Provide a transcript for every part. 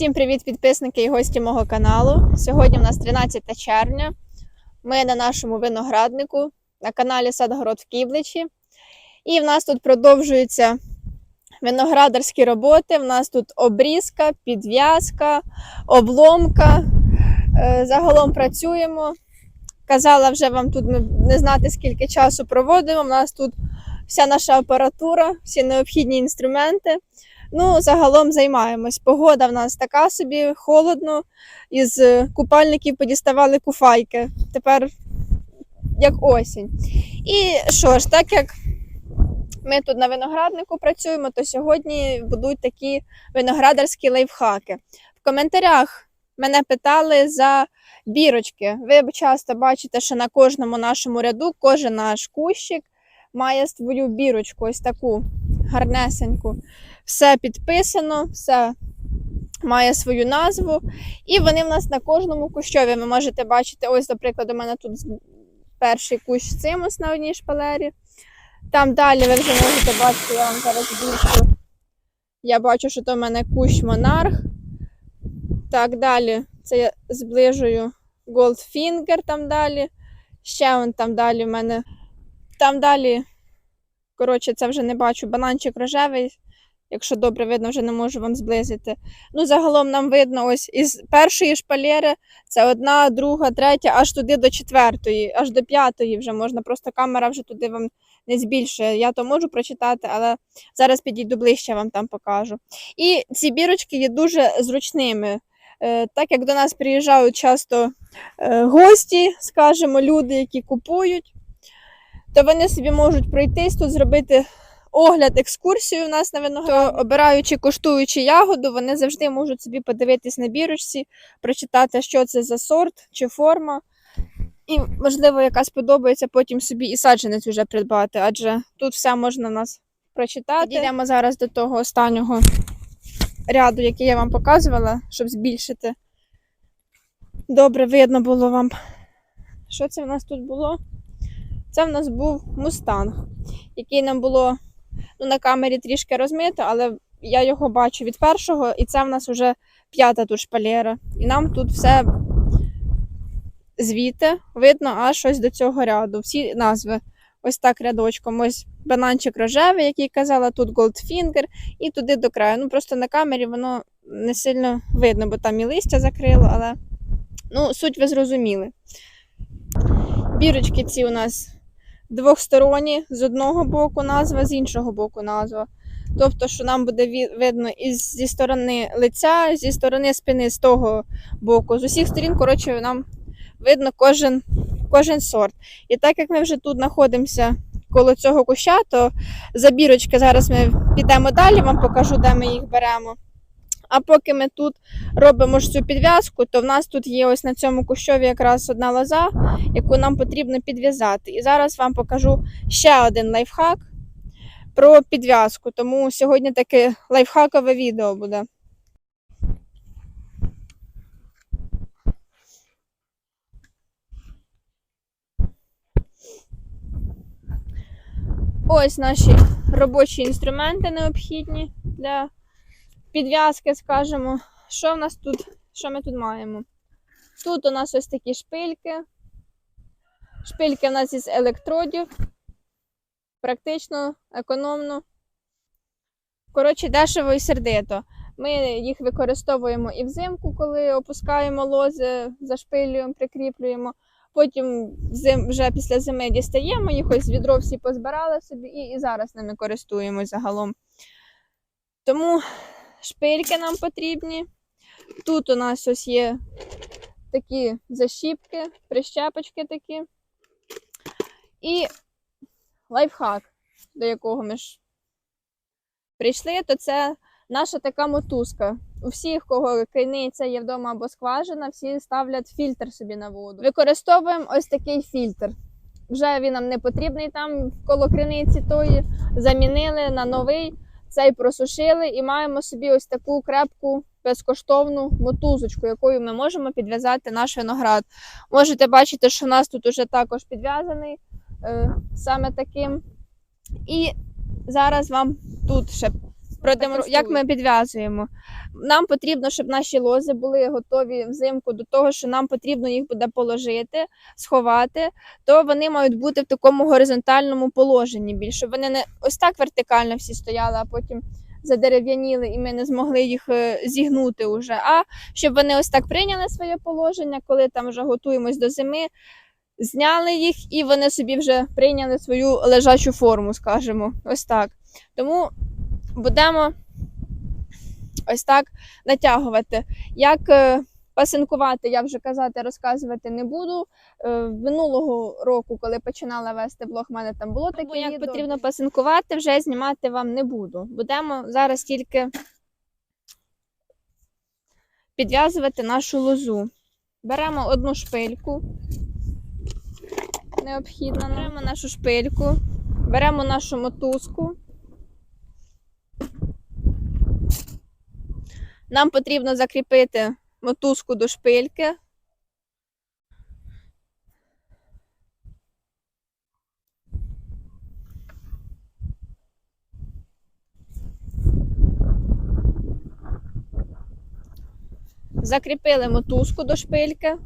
Всім привіт, підписники і гості мого каналу. Сьогодні у нас 13 червня. Ми на нашому винограднику на каналі Садгород в Кібличі. І в нас тут продовжуються виноградарські роботи. В нас тут обрізка, підв'язка, обломка. Е, Загалом працюємо. Казала вже вам тут не знати, скільки часу проводимо. У нас тут вся наша апаратура, всі необхідні інструменти. Ну, загалом займаємось. Погода в нас така собі, холодно. Із е, купальників подіставали куфайки. Тепер як осінь. І що ж, так як ми тут на винограднику працюємо, то сьогодні будуть такі виноградарські лайфхаки. В коментарях мене питали за бірочки. Ви часто бачите, що на кожному нашому ряду кожен наш кущик має свою бірочку, ось таку гарнесеньку все підписано, все має свою назву. І вони в нас на кожному кущові. Ви можете бачити, ось, наприклад, у мене тут перший кущ цимус на одній шпалері. Там далі ви вже можете бачити, я вам зараз більшу. Я бачу, що то в мене кущ монарх. Так, далі це я зближую Goldfinger там далі. Ще он там далі в мене. Там далі, коротше, це вже не бачу. Бананчик рожевий. Якщо добре видно, вже не можу вам зблизити. Ну, загалом нам видно ось із першої шпалери це одна, друга, третя, аж туди до четвертої, аж до п'ятої вже можна. Просто камера вже туди вам не збільшує. Я то можу прочитати, але зараз підійду ближче, вам там покажу. І ці бірочки є дуже зручними. Е, Так як до нас приїжджають часто е, гості, скажімо, люди, які купують, то вони собі можуть пройтись тут, зробити огляд, екскурсію у нас на виноград. То, обираючи, коштуючи ягоду, вони завжди можуть собі подивитись на бірочці, прочитати, що це за сорт чи форма. І, можливо, яка сподобається, потім собі і саджанець вже придбати, адже тут все можна в нас прочитати. Підійдемо зараз до того останнього ряду, який я вам показувала, щоб збільшити. Добре видно було вам. Що це в нас тут було? Це в нас був мустанг, який нам було ну, на камері трішки розмито, але я його бачу від першого, і це в нас вже п'ята тут шпалера. І нам тут все звідти видно аж ось до цього ряду. Всі назви ось так рядочком. Ось бананчик рожевий, який казала, тут Goldfinger, і туди до краю. Ну просто на камері воно не сильно видно, бо там і листя закрило, але ну, суть ви зрозуміли. Бірочки ці у нас двохсторонні, з одного боку назва, з іншого боку назва. Тобто, що нам буде видно і зі сторони лиця, зі сторони спини, з того боку. З усіх сторін, коротше, нам видно кожен, кожен сорт. І так як ми вже тут знаходимося коло цього куща, то за бірочки зараз ми підемо далі, вам покажу, де ми їх беремо. А поки ми тут робимо ж цю підв'язку, то в нас тут є ось на цьому кущові якраз одна лоза, яку нам потрібно підв'язати. І зараз вам покажу ще один лайфхак про підв'язку. Тому сьогодні таке лайфхакове відео буде. Ось наші робочі інструменти необхідні для підв'язки, скажімо. Що в нас тут? Що ми тут маємо? Тут у нас ось такі шпильки. Шпильки в нас із електродів. Практично, економно. Коротше, дешево і сердито. Ми їх використовуємо і взимку, коли опускаємо лози, зашпилюємо, прикріплюємо. Потім зим, вже після зими дістаємо їх, ось відро всі позбирали собі і, і зараз ними користуємось загалом. Тому шпильки нам потрібні. Тут у нас ось є такі защіпки, прищепочки такі. І лайфхак, до якого ми ж прийшли, то це наша така мотузка. У всіх, кого криниця є вдома або скважина, всі ставлять фільтр собі на воду. Використовуємо ось такий фільтр. Вже він нам не потрібний там коло криниці тої. Замінили на новий, цей просушили і маємо собі ось таку крепку безкоштовну мотузочку, якою ми можемо підв'язати наш виноград. Можете бачити, що в нас тут уже також підв'язаний е, саме таким. І зараз вам тут ще продемонструю, як ми підв'язуємо. Нам потрібно, щоб наші лози були готові взимку до того, що нам потрібно їх буде положити, сховати, то вони мають бути в такому горизонтальному положенні більше. Щоб Вони не ось так вертикально всі стояли, а потім задерев'яніли, і ми не змогли їх е, зігнути уже. А щоб вони ось так прийняли своє положення, коли там вже готуємось до зими, зняли їх, і вони собі вже прийняли свою лежачу форму, скажімо, ось так. Тому будемо ось так натягувати. Як е, пасинкувати, я вже казати, розказувати не буду. Е, Минулого року, коли починала вести блог, в мене там було таке. Як відео. потрібно пасинкувати, вже знімати вам не буду. Будемо зараз тільки підв'язувати нашу лозу. Беремо одну шпильку. Необхідно. Беремо нашу шпильку, беремо нашу мотузку. Нам потрібно закріпити мотузку до шпильки. Закріпили мотузку до шпильки.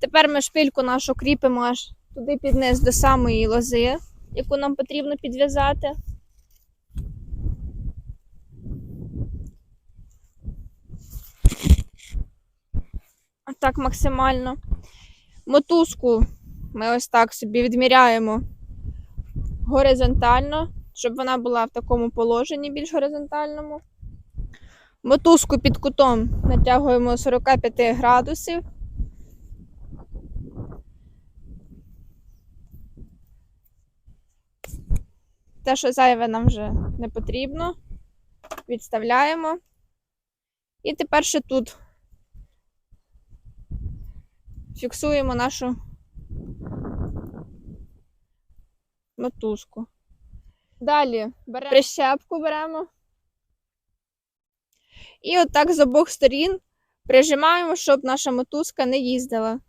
Тепер ми шпильку нашу кріпимо аж туди під низ до самої лози, яку нам потрібно підв'язати. Так максимально. Мотузку ми ось так собі відміряємо горизонтально, щоб вона була в такому положенні більш горизонтальному. Мотузку під кутом натягуємо 45 градусів. Те, що зайве нам вже не потрібно. Відставляємо. І тепер ще тут фіксуємо нашу мотузку. Далі беремо прищепку беремо. І отак з обох сторін прижимаємо, щоб наша мотузка не їздила.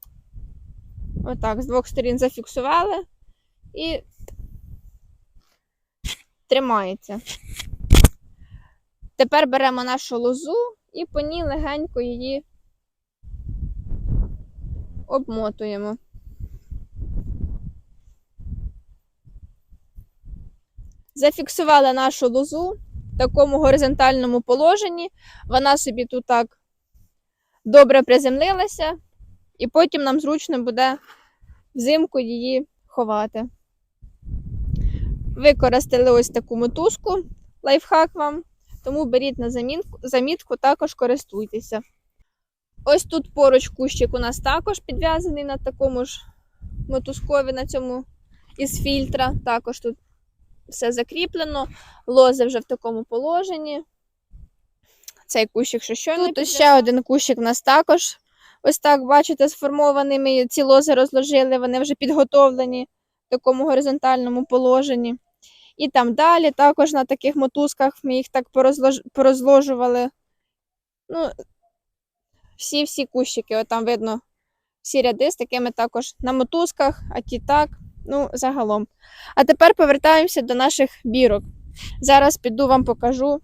Отак, з двох сторін зафіксували і тримається. Тепер беремо нашу лозу і по ній легенько її обмотуємо. Зафіксували нашу лозу в такому горизонтальному положенні. Вона собі тут так добре приземлилася, і потім нам зручно буде взимку її ховати. Використали ось таку мотузку, лайфхак вам, тому беріть на замітку, також користуйтеся. Ось тут поруч кущик у нас також підв'язаний на такому ж мотузкові, на цьому із фільтра. Також тут все закріплено, лози вже в такому положенні. Цей кущик, що щойно. Тут ще один кущик у нас також. Ось так, бачите, сформований. Ми ці лози розложили, вони вже підготовлені в такому горизонтальному положенні. І там далі також на таких мотузках ми їх так порозлож... порозложували. Ну, всі-всі кущики, от там видно всі ряди з такими також на мотузках, а ті так, ну, загалом. А тепер повертаємося до наших бірок. Зараз піду вам покажу,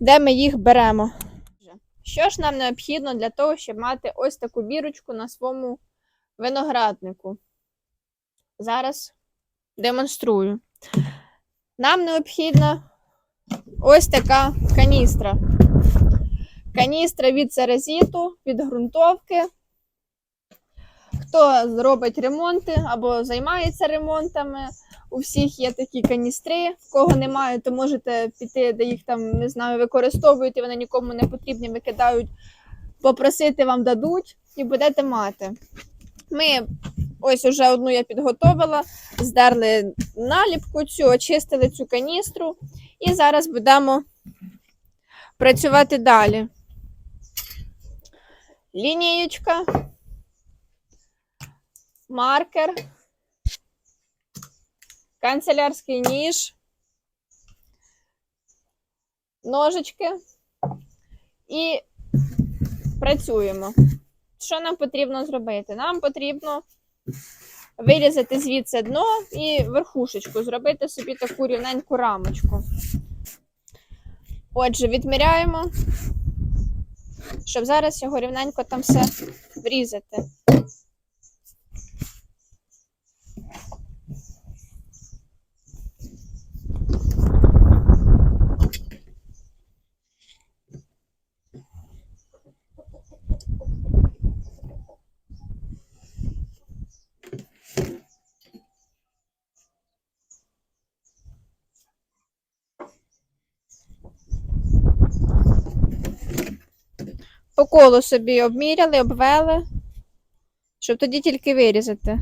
де ми їх беремо. Що ж нам необхідно для того, щоб мати ось таку бірочку на своєму винограднику? Зараз демонструю. Нам необхідна ось така каністра. Каністра від серезіту, від ґрунтовки. Хто робить ремонти або займається ремонтами, у всіх є такі каністри. В кого немає, то можете піти, де їх там, не знаю, використовують, і вони нікому не потрібні, викидають, попросити вам дадуть і будете мати. Ми ось уже одну я підготовила, здерли наліпку цю, очистили цю каністру, і зараз будемо працювати далі. Лінієчка, маркер, канцелярський ніж, ножички і працюємо. Що нам потрібно зробити? Нам потрібно вирізати звідси дно і верхушечку, зробити собі таку рівненьку рамочку. Отже, відміряємо, щоб зараз його рівненько там все врізати. По колу собі обміряли, обвели, щоб тоді тільки вирізати.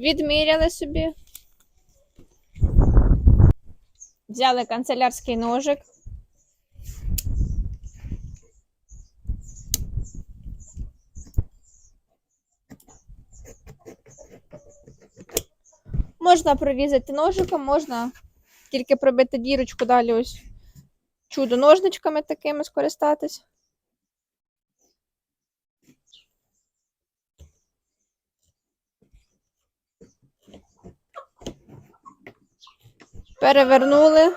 Відміряли собі. Взяли канцелярський ножик. Можна прорізати ножиком, можна тільки пробити дірочку далі ось чудо ножничками такими скористатись. Перевернули.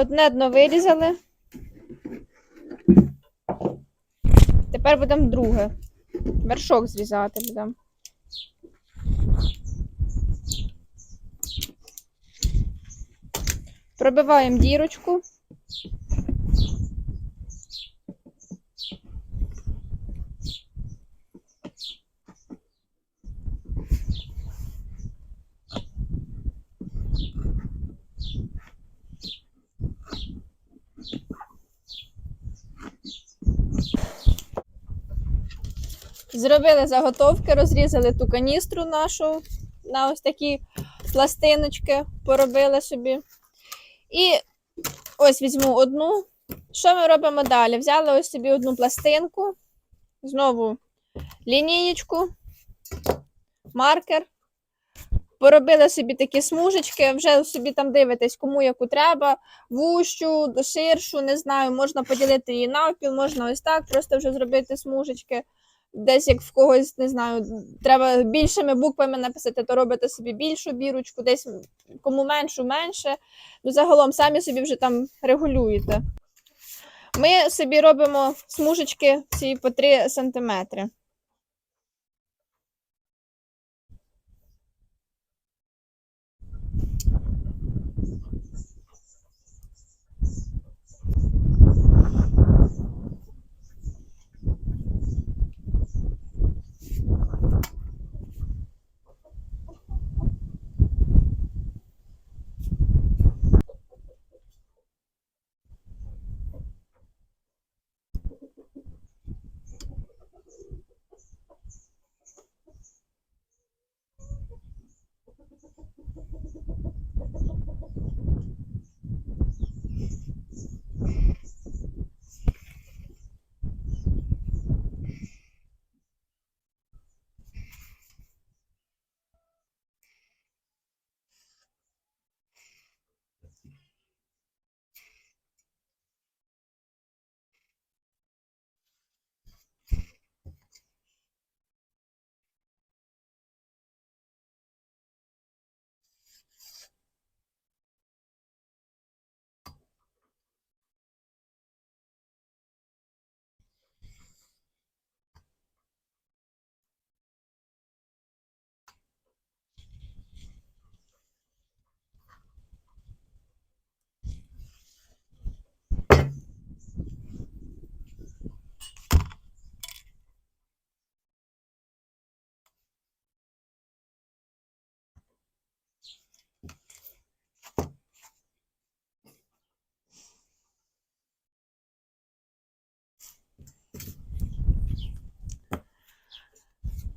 Одне дно вирізали. Тепер будемо друге. Вершок зрізати будемо. Пробиваємо дірочку. Зробили заготовки, розрізали ту каністру нашу на ось такі пластиночки, поробили собі. І ось візьму одну. Що ми робимо далі? Взяли ось собі одну пластинку, знову лінієчку, маркер. Поробили собі такі смужечки, вже собі там дивитесь, кому яку треба, вущу, ширшу, не знаю, можна поділити її навпіл, можна ось так, просто вже зробити смужечки. Десь як в когось, не знаю, треба більшими буквами написати, то робите собі більшу бірочку, десь кому меншу, менше. Ну, загалом самі собі вже там регулюєте. Ми собі робимо смужечки ці по 3 см.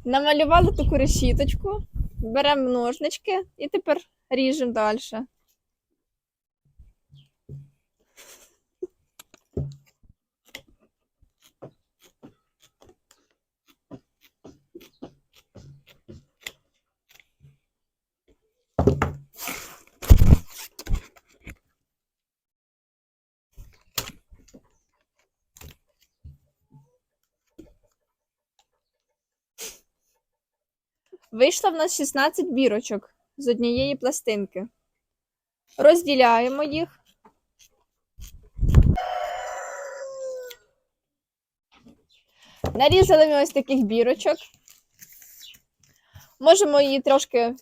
Намалювали таку решіточку, беремо ножнички і тепер ріжемо далі. Вийшло в нас 16 бірочок з однієї пластинки. Розділяємо їх. Нарізали ми ось таких бірочок. Можемо її трошки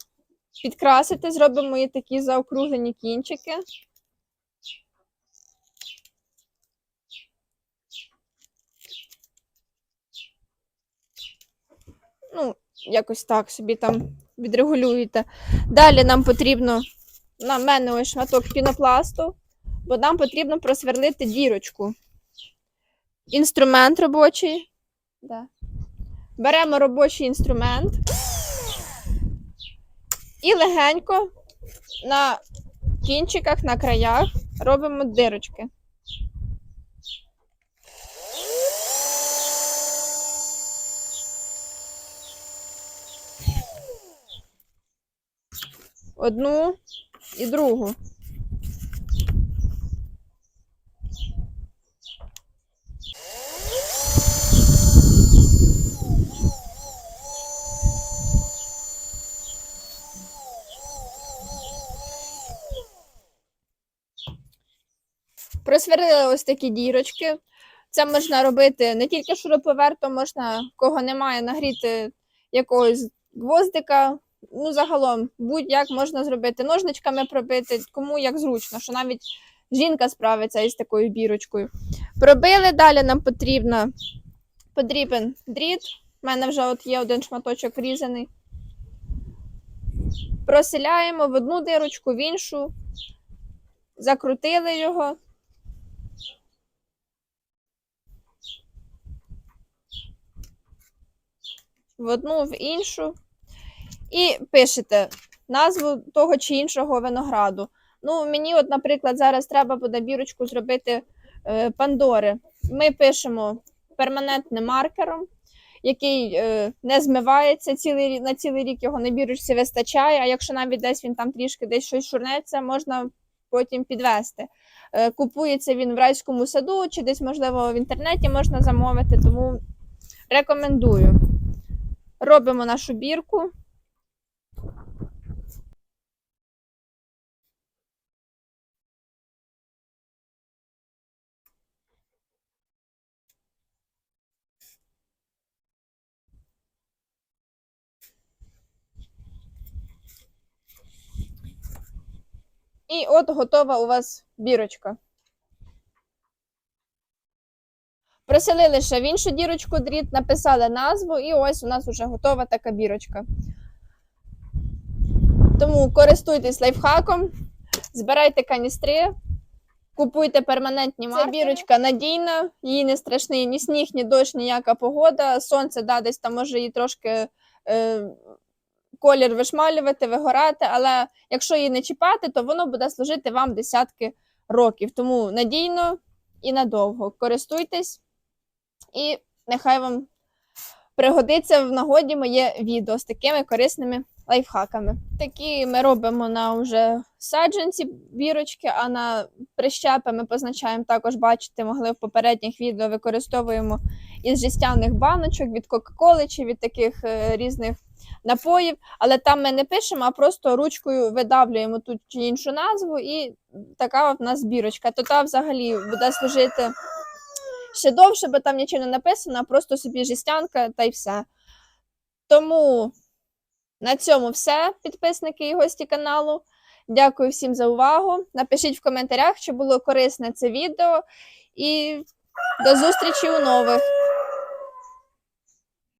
підкрасити, зробимо її такі заокруглені кінчики. Ну, якось так собі там відрегулюєте. Далі нам потрібно, на мене ось шматок пінопласту, бо нам потрібно просверлити дірочку. Інструмент робочий. Да. Беремо робочий інструмент і легенько на кінчиках, на краях робимо дирочки. Одну і другу. Просверлили ось такі дірочки. Це можна робити не тільки шуруповертом, можна, кого немає, нагріти якогось гвоздика. Ну, загалом, будь-як можна зробити ножничками пробити, кому як зручно, що навіть жінка справиться із такою бірочкою. Пробили, далі нам потрібно, потрібен дріт. У мене вже от є один шматочок різаний. Проселяємо в одну дирочку, в іншу, закрутили його. В одну, в іншу. І пишете назву того чи іншого винограду. Ну, мені, от, наприклад, зараз треба буде бірочку зробити е, Пандори. Ми пишемо перманентним маркером, який е, не змивається цілий, на цілий рік його на бірочці вистачає. А якщо навіть десь він там трішки десь щось шурнеться, можна потім підвести. Е, купується він в райському саду, чи десь, можливо, в інтернеті можна замовити, тому рекомендую. Робимо нашу бірку. І от готова у вас бірочка. Проселили ще в іншу дірочку дріт, написали назву, і ось у нас вже готова така бірочка. Тому користуйтесь лайфхаком, збирайте каністри, купуйте перманентні маркери. Ця бірочка надійна, їй не страшний ні сніг, ні дощ, ніяка погода. Сонце да, десь там може її трошки е, колір вишмалювати, вигорати, але якщо її не чіпати, то воно буде служити вам десятки років. Тому надійно і надовго користуйтесь, і нехай вам пригодиться в нагоді моє відео з такими корисними лайфхаками. Такі ми робимо на вже саджанці бірочки, а на прищепи ми позначаємо також, бачите, могли в попередніх відео використовуємо із жестяних баночок від Кока-Коли чи від таких е, різних напоїв, але там ми не пишемо, а просто ручкою видавлюємо ту чи іншу назву, і така у нас бірочка. То та взагалі буде служити ще довше, бо там нічого не написано, а просто собі жестянка та й все. Тому на цьому все, підписники і гості каналу. Дякую всім за увагу. Напишіть в коментарях, чи було корисне це відео. І до зустрічі у нових.